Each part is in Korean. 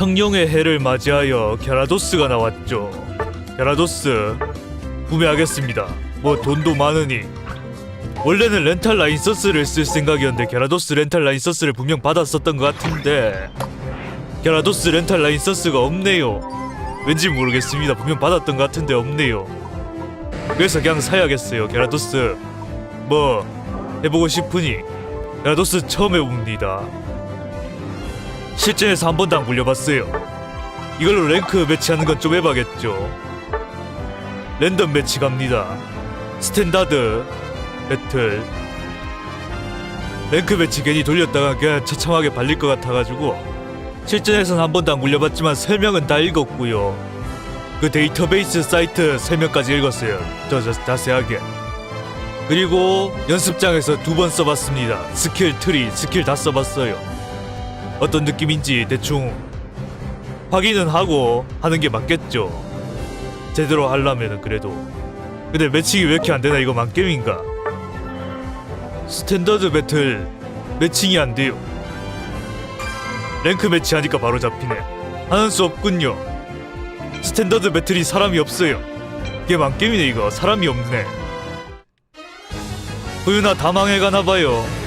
청룡의 해를 맞이하여 갸라도스가 나왔죠. 갸라도스 구매하겠습니다. 뭐 돈도 많으니 원래는 렌탈 라인서스를 쓸 생각이었는데 갸라도스 렌탈 라인서스를 분명 받았었던 것 같은데 갸라도스 렌탈 라인서스가 없네요. 왠지 모르겠습니다. 분명 받았던 것 같은데 없네요. 그래서 그냥 사야겠어요. 갸라도스 뭐 해보고 싶으니 갸라도스 처음 해봅니다. 실전에서 한 번도 안 굴려봤어요. 이걸로 랭크 매치하는 건 좀 해봐겠죠. 랜덤 매치 갑니다. 스탠다드 배틀 랭크 매치 괜히 돌렸다가 그냥 처참하게 발릴 것 같아가지고 실전에서는 한 번도 안 굴려봤지만 설명은 다 읽었고요. 그 데이터베이스 사이트 설명까지 읽었어요. 저, 저 자세하게. 그리고 연습장에서 두 번 써봤습니다. 스킬 트리, 스킬 다 써봤어요. 어떤 느낌인지 대충 확인은 하고 하는 게 맞겠죠. 제대로 하려면은 그래도. 근데 매칭이 왜 이렇게 안 되나 이거 만게임인가? 스탠더드 배틀 매칭이 안 돼요. 랭크 매치 하니까 바로 잡히네. 하는 수 없군요. 스탠더드 배틀이 사람이 없어요. 이게 만게임이네 이거. 사람이 없네. 후유나 다 망해가나봐요.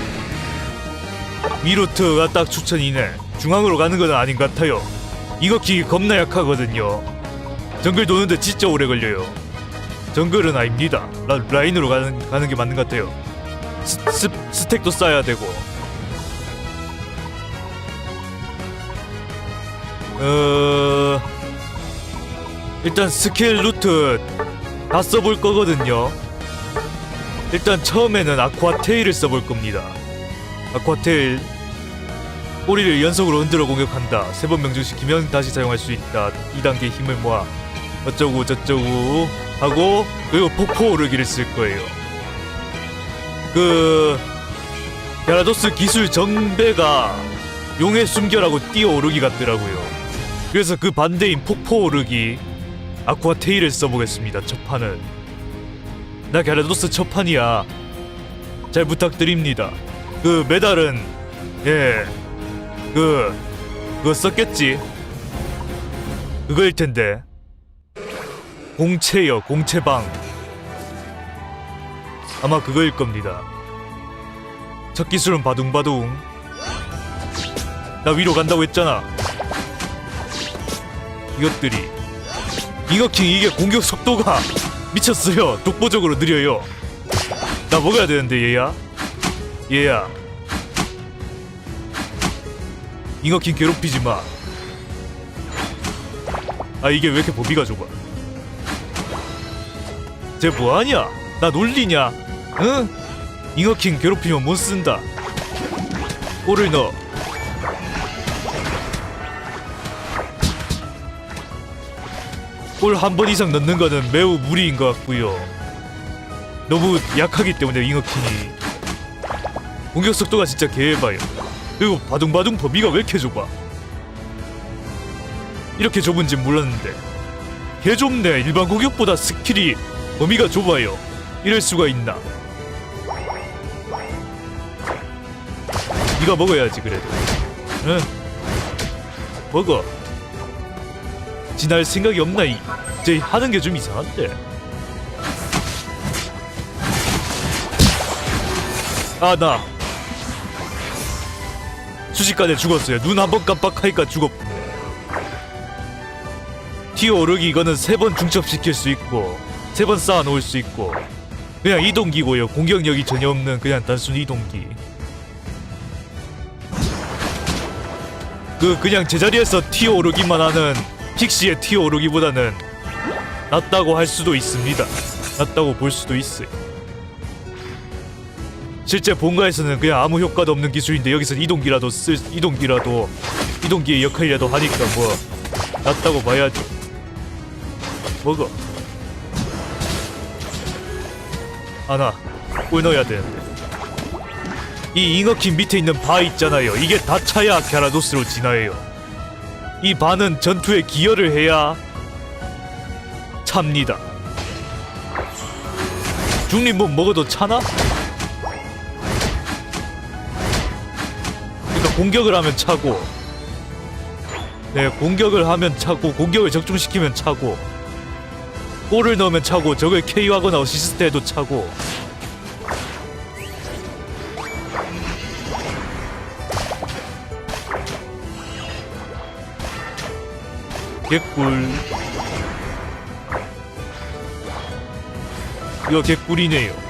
미루트가 딱 추천이네. 중앙으로 가는 건 아닌 것 같아요. 이거 기 겁나 약하거든요. 정글 도는데 진짜 오래 걸려요. 정글은 아닙니다. 라, 라인으로 가는, 가는 게 맞는 것 같아요. 스, 스, 스택도 쌓아야 되고. 어... 일단 스킬 루트 다 써볼 거거든요. 일단 처음에는 아쿠아 테일을 써볼 겁니다. 아쿠아테일 꼬리를 연속으로 흔들어 공격한다. 세 번 명중시키면 다시 사용할 수 있다. 2단계 힘을 모아 어쩌고 저쩌고 하고 그리고 폭포 오르기를 쓸 거예요. 그 갸라도스 기술 정배가 용의 숨결하고 뛰어 오르기 같더라고요. 그래서 그 반대인 폭포 오르기 아쿠아 테일을 써보겠습니다. 첫 판은 나 갸라도스 첫 판이야. 잘 부탁드립니다. 그 메달은 예그 그거 썼겠지. 그거일 텐데 공채요 공채방 아마 그거일 겁니다. 첫 기술은 바둥바둥. 나 위로 간다고 했잖아. 이것들이 잉어킹 이게 공격 속도가 미쳤어요. 독보적으로 느려요. 나 먹어야 되는데 얘야. 얘야. 잉어킹 괴롭히지 마. 아 이게 왜 이렇게 보비가 좁아? 쟤 뭐하냐? 나 놀리냐? 응? 잉어킹 괴롭히면 못 쓴다. 골을 넣어. 골 한 번 이상 넣는 거는 매우 무리인 것 같고요. 너무 약하기 때문에 잉어킹이 공격 속도가 진짜 개해봐요. 그리고 바둥바둥 범위가 왜 이렇게 좁아? 이렇게 좁은지 몰랐는데 개 좁네. 일반 공격보다 스킬이 범위가 좁아요. 이럴 수가 있나? 네가 먹어야지 그래도. 응? 먹어. 지날 생각이 없나 이. 제 하는 게 좀 이상한데. 아 나. 순식간에 죽었어요. 눈 한 번 깜빡하니까 죽었. 티어 오르기 이거는 세 번 중첩시킬 수 있고 세 번 쌓아 놓을 수 있고 그냥 이동기고요. 공격력이 전혀 없는 그냥 단순 이동기. 그 그냥 제자리에서 티어 오르기만 하는 픽시의 티어 오르기보다는 낫다고 할 수도 있습니다. 낫다고 볼 수도 있어요. 실제 본가에서는 그냥 아무 효과도 없는 기술인데 여기서 이동기라도 쓸 이동기라도 이동기의 역할이라도 하니까 뭐 낫다고 봐야죠. 먹어. 하나 꿀 넣어야 되는데. 이 잉어킹 밑에 있는 바 있잖아요. 이게 다 차야 갸라도스로 진화해요. 이 바는 전투에 기여를 해야 찹니다. 중립문 먹어도 차나? 공격을 하면 차고. 네, 공격을 하면 차고 공격을 적중시키면 차고. 골을 넣으면 차고 적을 KO하거나 어시스트 해도 차고. 개꿀. 이거 개꿀이네요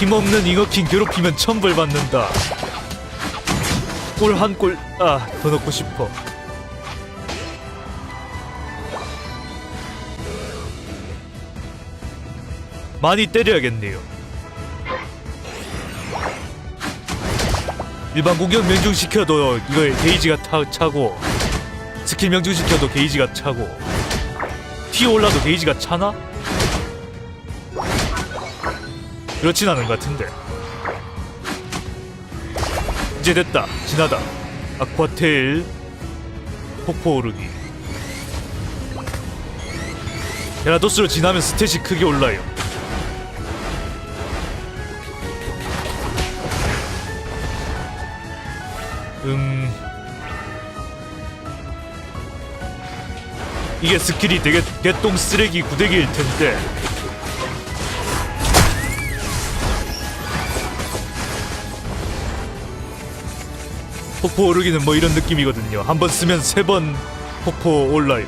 힘없는 잉어킹 괴롭히면 천벌 받는다 골한 골, 아, 더 넣고 싶어. 많이 때려야겠네요. 일반 공격 명중시켜도 이거 게이지가 타, 차고 스킬 명중시켜도 게이지가 차고 티 올라도 게이지가 차나? 그렇진 않은 것 같은데. 이제 됐다. 지나다. 아쿠아테일 폭포 오르기. 게라도스로 지나면 스탯이 크게 올라요. 음. 이게 스킬이 되게 개똥 쓰레기 구데기일 텐데 폭포 오르기는 뭐 이런 느낌이거든요. 한 번 쓰면 세 번 폭포 올라요.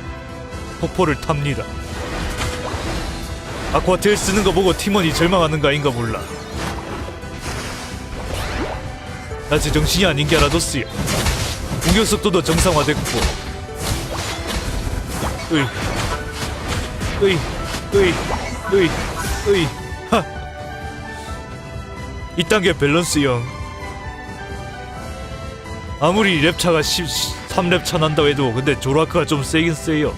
폭포를 탑니다. 아쿠아테일 쓰는 거 보고 팀원이 절망하는 거 아닌가 몰라. 나 진짜 정신이 아닌 게 알아뒀어요. 공격 속도도 정상화됐고. 으이. 으이. 으이. 으이. 으이. 하. 이딴 게 밸런스형. 아무리 랩차가 13랩 차 난다고 해도 근데 조라크가 좀 세긴 세요.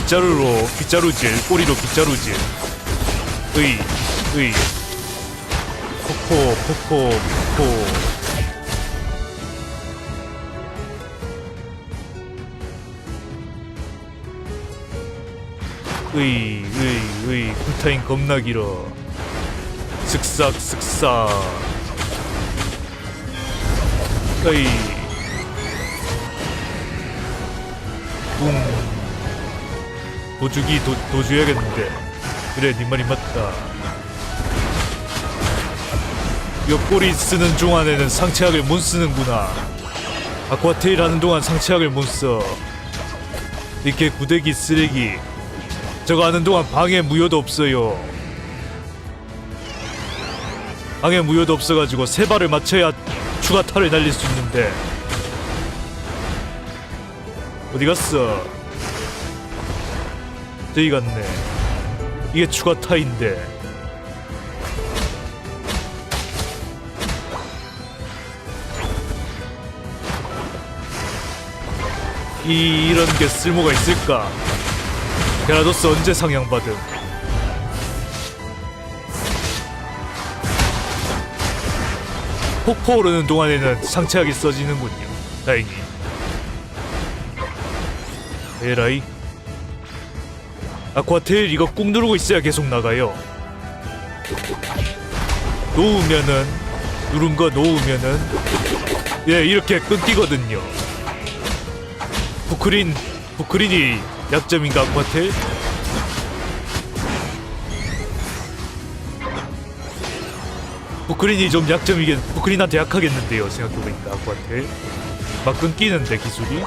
빗자루로 빗자루질 꼬리로 빗자루질. 으이 으이. 포포. 으이 쿨타임 겁나 길어 슥싹 슥싹 으이 웅 도주기 도, 도주해야겠는데 그래 네 말이 맞다 옆구리 쓰는 동안에는 상체약을 못 쓰는구나 아쿠아테일 하는 동안 상체약을 못써 이렇게 구데기 쓰레기 저거 하는 동안 방에 무효도 없어요. 방에 무효도 없어가지고 세 발을 맞춰야 추가 탈을 날릴 수 있는데 어디 갔어? 저기 갔네. 이게 추가 타인데. 이 이런 게 쓸모가 있을까? 게라도스 언제 상향받음? 폭포 오르는 동안에는 상체하게 써지는군요. 다행히. 에라이. 아쿠아테일 이거 꾹 누르고 있어야 계속 나가요. 놓으면은 누른 거 놓으면은 예 이렇게 끊기거든요. 부크린 부크린이 약점인가 아쿠아텔? 부크린이 좀 약점이겠 부크린한테 약하겠는데요 생각해보니까 아쿠아텔 막 끊기는데 기술이.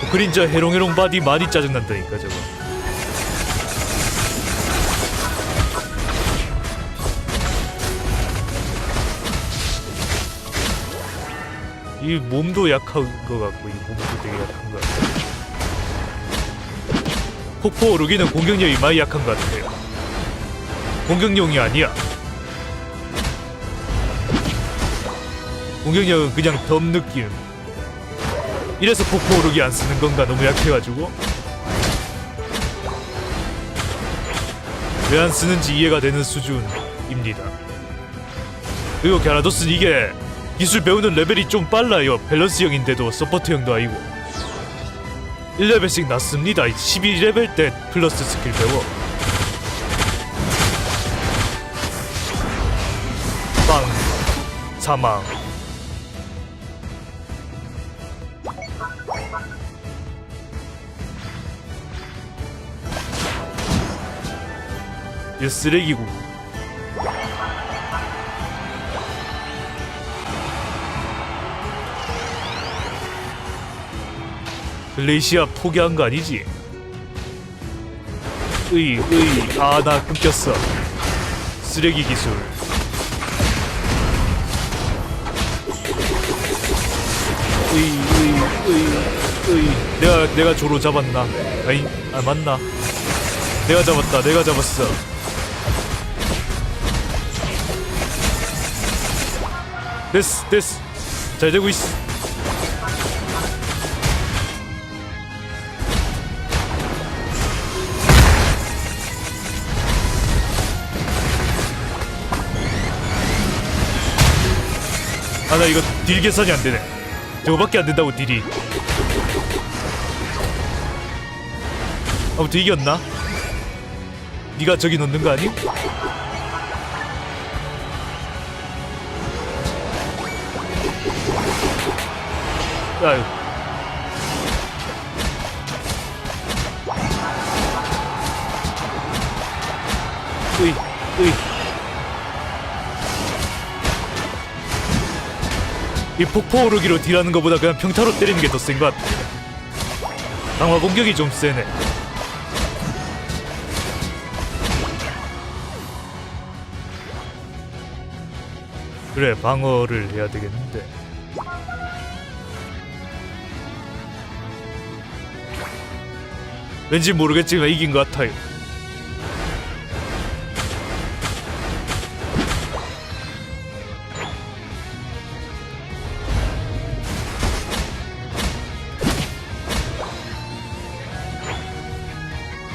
부크린 저 해롱해롱 바디 많이 짜증난다니까 저거. 이 몸도 약한 것 같고 이 몸도 되게 약한 것 같고 폭포 오르기는 공격력이 많이 약한 것 같아요 공격용이 아니야. 공격력은 그냥 덤 느낌. 이래서 폭포 오르기 안 쓰는 건가 너무 약해가지고. 왜 안 쓰는지 이해가 되는 수준입니다. 그리고 갸라도스는 이게 기술 배우는 레벨이 좀 빨라요. 밸런스형인데도 서포트형도 아니고. 1레벨씩 낮습니다. 12레벨 때 플러스 스킬 배워 사망. 이 쓰레기고. 글레이시아 포기한 거 아니지? 으이 으이 아 나 끊겼어. 쓰레기 기술 으이 으이. 내가 내가 조로 잡았나? 아니 아 맞나? 내가 잡았다 내가 잡았어. 됐어 됐어. 잘 되고 있어. 아 나 이거 딜 계산이 안 되네 저거밖에 안 된다고 딜이 아무튼 이겼나? 네가 저기 넣는 거 아니? 아유 으이 으이 이 폭포 오르기로 딜하는 것보다 그냥 평타로 때리는 게 더 센 것 같아. 강화 공격이 좀 세네. 그래 방어를 해야 되겠는데. 왠지 모르겠지만 이긴 것 같아요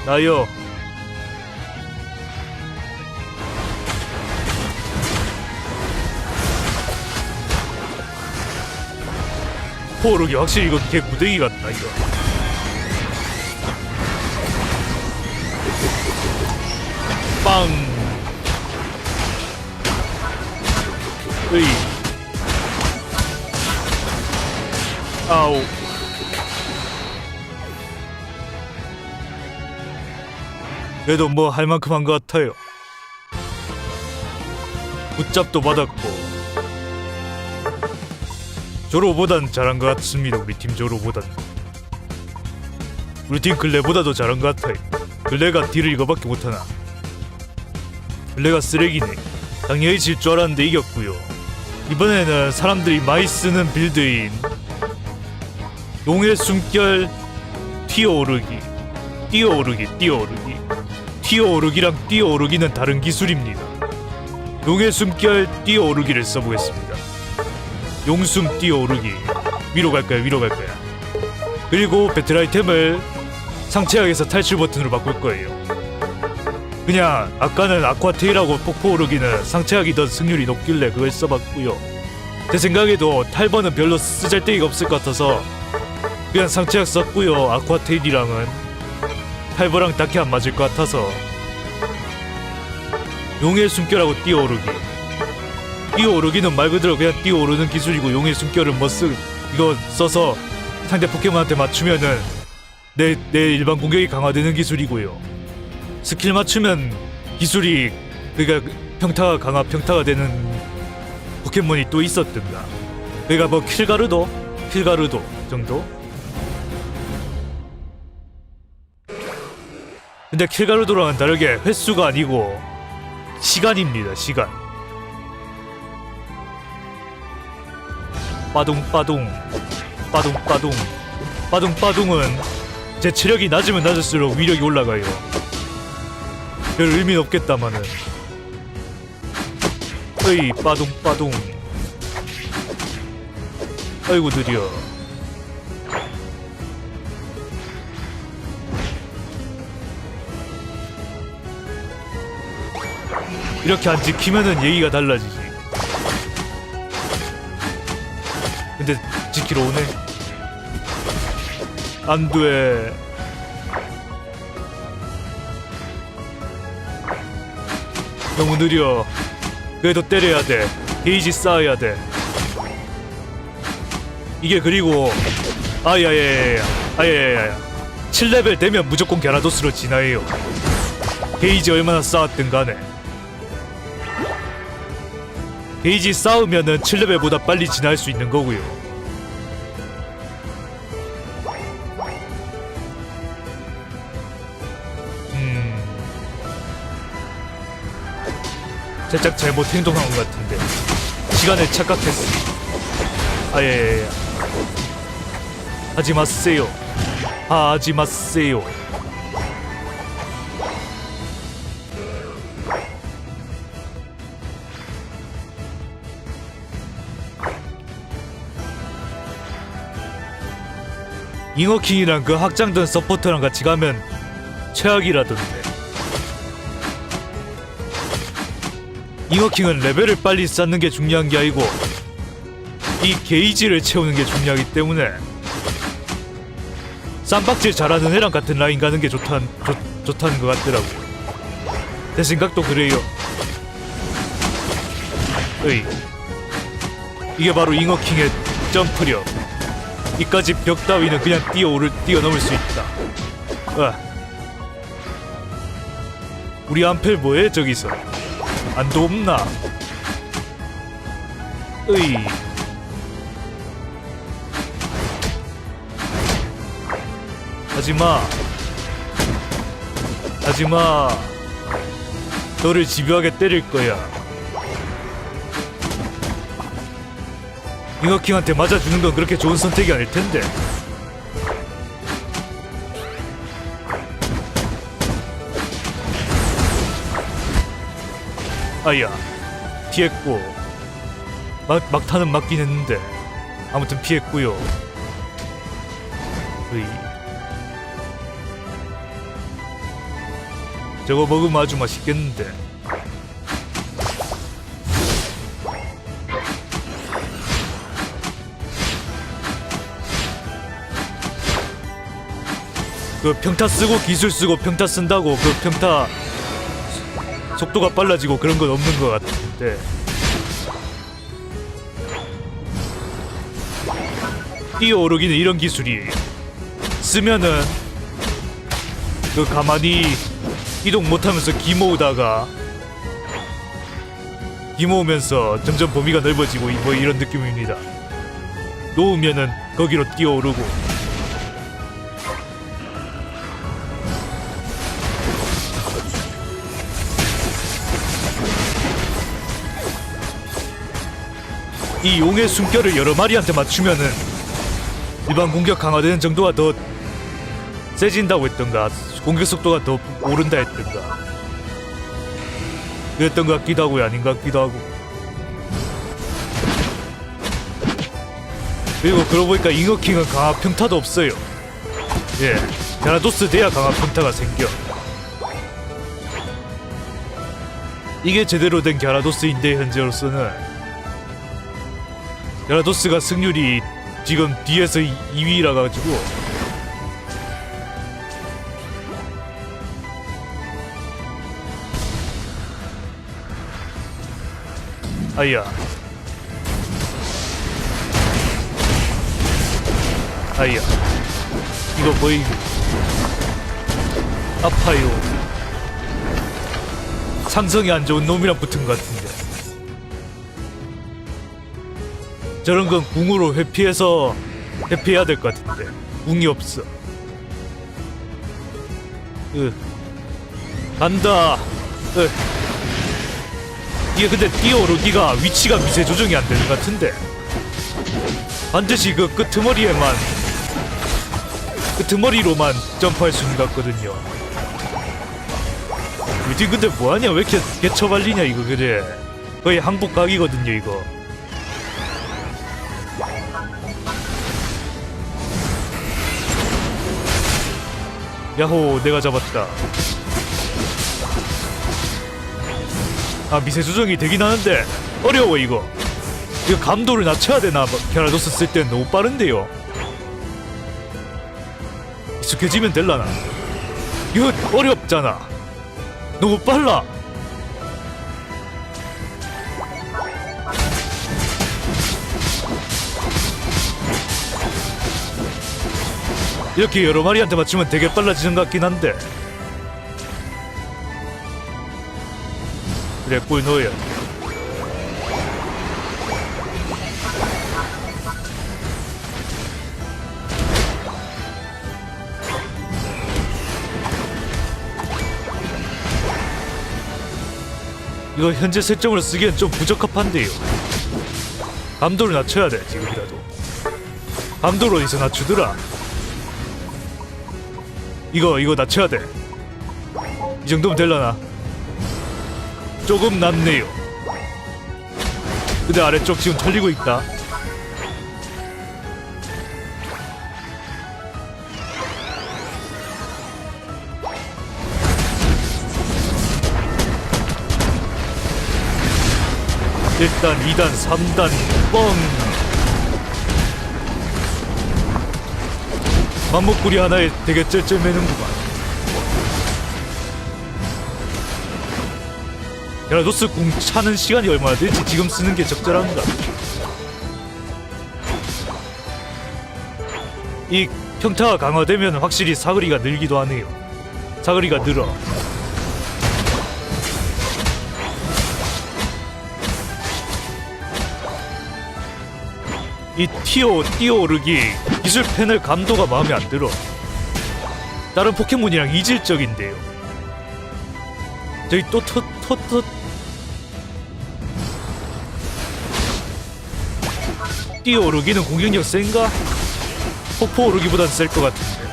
나요. 포르기 확실히 이거 개 무대기 같다 이거. 빵. 으이. 아우 그래도 뭐 할 만큼 한 것 같아요. 붙잡도 받았고. 조로보단 잘한 것 같습니다 우리 팀 조로보단. 우리 팀 글레보다도 잘한 것 같아요. 글레가 딜을 이거밖에 못하나. 글레가 쓰레기네. 당연히 질 줄 알았는데 이겼고요. 이번에는 사람들이 많이 쓰는 빌드인 용의 숨결 튀어오르기 뛰어오르기 뛰어오르기 뛰어오르기랑 뛰어오르기는 다른 기술입니다. 용의 숨결 뛰어오르기를 써보겠습니다. 용숨 뛰어오르기. 위로 갈 거야 위로 갈 거야. 그리고 배틀 아이템을 상체약에서 탈출 버튼으로 바꿀 거예요. 그냥 아까는 아쿠아테일하고 폭포 오르기는 상체약이 더 승률이 높길래 그걸 써봤고요. 제 생각에도 탈번은 별로 쓰잘데기가 없을 것 같아서 그냥 상체약 썼고요 아쿠아테일이랑은 탈번랑 딱히 안 맞을 것 같아서 용의 숨결하고 뛰어오르기. 뛰어오르기는 말 그대로 그냥 뛰어오르는 기술이고 용의 숨결은 뭐 쓰, 이거 써서 상대 포켓몬한테 맞추면은 내, 내 일반 공격이 강화되는 기술이고요. 스킬 맞추면 기술이 그니까 평타가 강화 평타가 되는 포켓몬이 또 있었던가. 그니까 뭐 킬가르도 킬가르도 정도 근데 킬가르도랑은 다르게 횟수가 아니고 시간입니다 시간. 빠둥 빠둥. 빠둥 빠둥. 빠둥 빠둥은 제 체력이 낮으면 낮을수록 위력이 올라가요. 별 의미는 없겠다마는. 어이 빠둥 빠둥. 아이고 느려 이렇게 안 지키면은 얘기가 달라지지. 근데 지키러 오네. 안 돼. 너무 느려. 그래도 때려야 돼. 게이지 쌓아야 돼. 이게 그리고 아야야야야. 아야야야 7레벨 되면 무조건 갸라도스로 진화해요. 게이지 얼마나 쌓았든 간에 게이지 쌓으면은 7레벨보다 빨리 진화할 수 있는 거고요. 음. 살짝 잘못 행동한 것 같은데. 시간을 착각했어. 아예예예. 하지 마세요. 하지 마세요 잉어킹이랑 그 확장된 서포터랑 같이 가면 최악이라던데. 잉어킹은 레벨을 빨리 쌓는 게 중요한 게 아니고 이 게이지를 채우는 게 중요하기 때문에 쌈박질 잘하는 애랑 같은 라인 가는 게 좋단, 좋, 좋다는 것 같더라고. 내 생각도 그래요. 으이 이게 바로 잉어킹의 점프력 이까지 벽 따위는 그냥 뛰어오를 뛰어넘을 수 있다. 아. 우리 안펠 뭐해 저기서? 안도 없나? 으이. 하지마. 하지마. 너를 집요하게 때릴 거야 잉어킹한테 맞아주는 건 그렇게 좋은 선택이 아닐 텐데. 아야 피했고. 막, 막타는 맞긴 했는데. 아무튼 피했고요. 으이. 저거 먹으면 아주 맛있겠는데 그 평타 쓰고 기술 쓰고 평타 쓴다고 그 평타 속도가 빨라지고 그런 건 없는 것 같은데. 뛰어오르기는 이런 기술이. 쓰면은 그 가만히 이동 못하면서 기 모으다가 기 모으면서 점점 범위가 넓어지고 뭐 이런 느낌입니다. 놓으면은 거기로 뛰어오르고 이 용의 숨결을 여러 마리한테 맞추면은 일반 공격 강화되는 정도가 더 세진다고 했던가 공격 속도가 더 오른다 했던가. 그랬던 것 같기도 하고 아닌 것 같기도 하고. 그리고 그러고 보니까 잉어킹은 강화 평타도 없어요. 예 갸라도스 돼야 강화 평타가 생겨. 이게 제대로 된 갸라도스인데 현재로서는 갸라도스가 승률이 지금 뒤에서 2위라 가지고. 아야. 아야. 이거 뭐이? 아파요. 상성이 안 좋은 놈이랑 붙은 것 같은데 저런 건 궁으로 회피해서 회피해야 될 것 같은데. 궁이 없어. 으. 간다. 으. 이게 근데 뛰어오르기가 위치가 미세 조정이 안 되는 것 같은데. 반드시 그 끄트머리에만 끄트머리로만 점프할 수 있는 것 같거든요. 유디 근데 뭐하냐? 왜 이렇게 개처발리냐 이거 그래? 거의 항복 각이거든요 이거 야호 내가 잡았다. 아 미세 조정이 되긴 하는데 어려워 이거. 이거 감도를 낮춰야 되나 뭐, 갸라도스 쓸 때는 너무 빠른데요. 익숙해지면 될라나? 이거 어렵잖아. 너무 빨라 이렇게 여러 마리한테 맞추면 되게 빨라지는 것 같긴 한데. 그래 꿀 넣어야 돼. 이거 현재 설정으로 쓰기엔 좀 부적합한데요. 감도를 낮춰야 돼 지금이라도. 감도를 어디서 낮추더라 이거 이거 낮춰야 돼 이 정도면 될라나? 조금 낮네요. 근데 아래쪽 지금 털리고 있다. 일단 2단 3단 뻥 맘목구리 하나에 되게 쩔쩔매는구만. 야노스 궁 차는 시간이 얼마나 될지 지금 쓰는 게 적절한가 이 평타가 강화되면 확실히 사거리가 늘기도 하네요. 사거리가 늘어 이 티오 뛰어오르기 기술 패널 감도가 마음에 안 들어. 다른 포켓몬이랑 이질적인데요. 저기 또 토 토 토 뛰어오르기는 공격력 센가? 폭포 오르기보단 셀 것 같은데.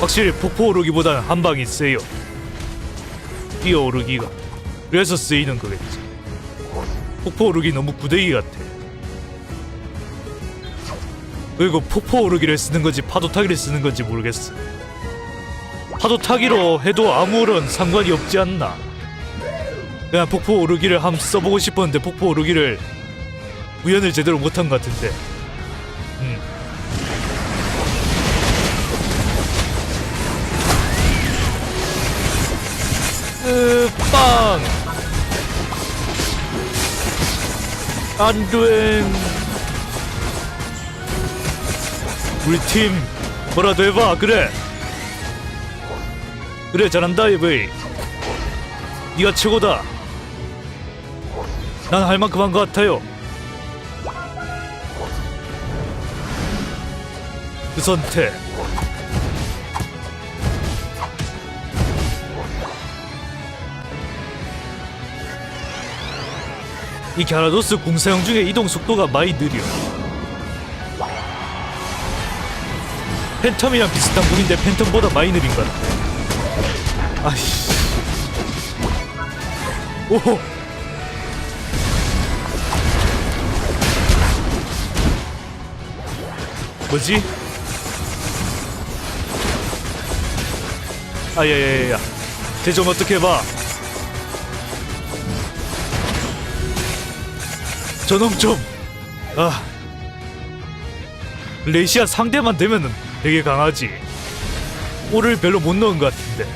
확실히 폭포 오르기보단 한 방이 세요. 뛰어오르기가 그래서 쓰이는 거겠지. 폭포 오르기 너무 구데기 같아. 그리고 폭포 오르기를 쓰는 건지 파도 타기를 쓰는 건지 모르겠어. 파도 타기로 해도 아무런 상관이 없지 않나. 그냥 폭포 오르기를 한번 써보고 싶었는데 폭포 오르기를 구현을 제대로 못한 것 같은데 으, 빵! 안 돼! 우리 팀 뭐라도 해봐 그래. 그래 잘한다 에브이. 네가 최고다. 난 할 만큼 한 것 같아요. 그 선택 이 갸라도스 궁 사용 중에 이동 속도가 많이 느려. 팬텀이랑 비슷한 궁인데 팬텀보다 많이 느린 것 같아. 아이씨. 오. 뭐지? 아야야야야. 쟤좀 어떻게 봐. 저놈 좀, 아, 레시아 상대만 되면은 되게 강하지. 오를 별로 못 넣은 것 같은데.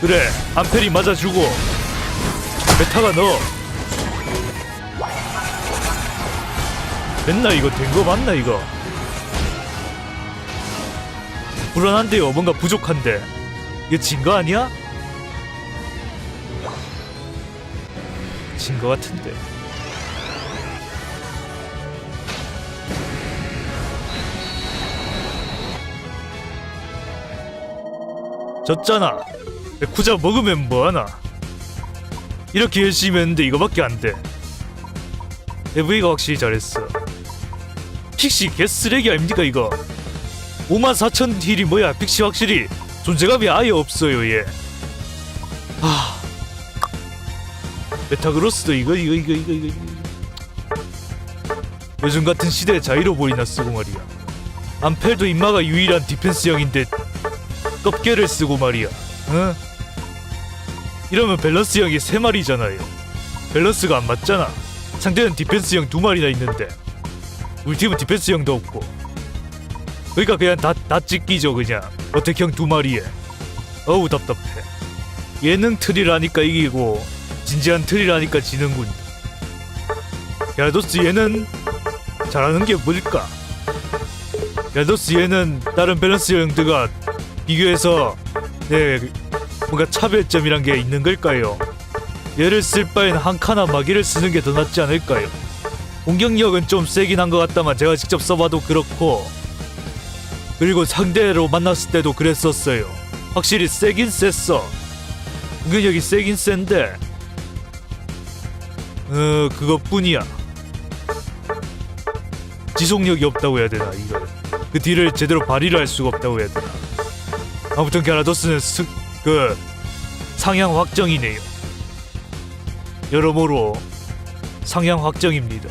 그래, 암페리 맞아주고, 메타가 넣어. 됐나 이거 된 거 맞나 이거? 불안한데요, 뭔가 부족한데. 이거 진 거 아니야? 진것 같은데. 졌잖아. 쿠자 먹으면 뭐하나? 이렇게 열심히 했는데 이거밖에 안 돼. FA가 확실히 잘했어. 픽시 개쓰레기 아닙니까 이거? 5만 4천 딜이 뭐야? 픽시 확실히 존재감이 아예 없어요 얘. 메타그로스도 이거 이거 이거 이거 이거. 요즘 같은 시대에 자이로볼이나 쓰고 말이야 암펠도 인마가 유일한 디펜스형인데 껍개를 쓰고 말이야 응? 이러면 밸런스형이 세 마리잖아요. 밸런스가 안 맞잖아. 상대는 디펜스형 두 마리나 있는데 우리 팀은 디펜스형도 없고. 그러니까 그냥 다, 다 찢기죠 그냥. 어택형 두 마리에. 어우 답답해. 예능 틀이라니까 이기고 진지한 틀이라니까 지는군. 야도스 얘는 잘하는 게 뭘까? 야도스 얘는 다른 밸런스 형들과 비교해서 네 뭔가 차별점이란 게 있는 걸까요? 얘를 쓸 바엔 한 칸나 마기를 쓰는 게 더 낫지 않을까요? 공격력은 좀 세긴 한 것 같다만 제가 직접 써봐도 그렇고 그리고 상대로 만났을 때도 그랬었어요. 확실히 세긴 셌어. 공격력이 세긴 센데 어 그것뿐이야. 지속력이 없다고 해야 되나 이걸 그 딜을 제대로 발휘를 할 수가 없다고 해야 되나. 아무튼 갸라도스는 스, 그 상향 확정이네요. 여러모로 상향 확정입니다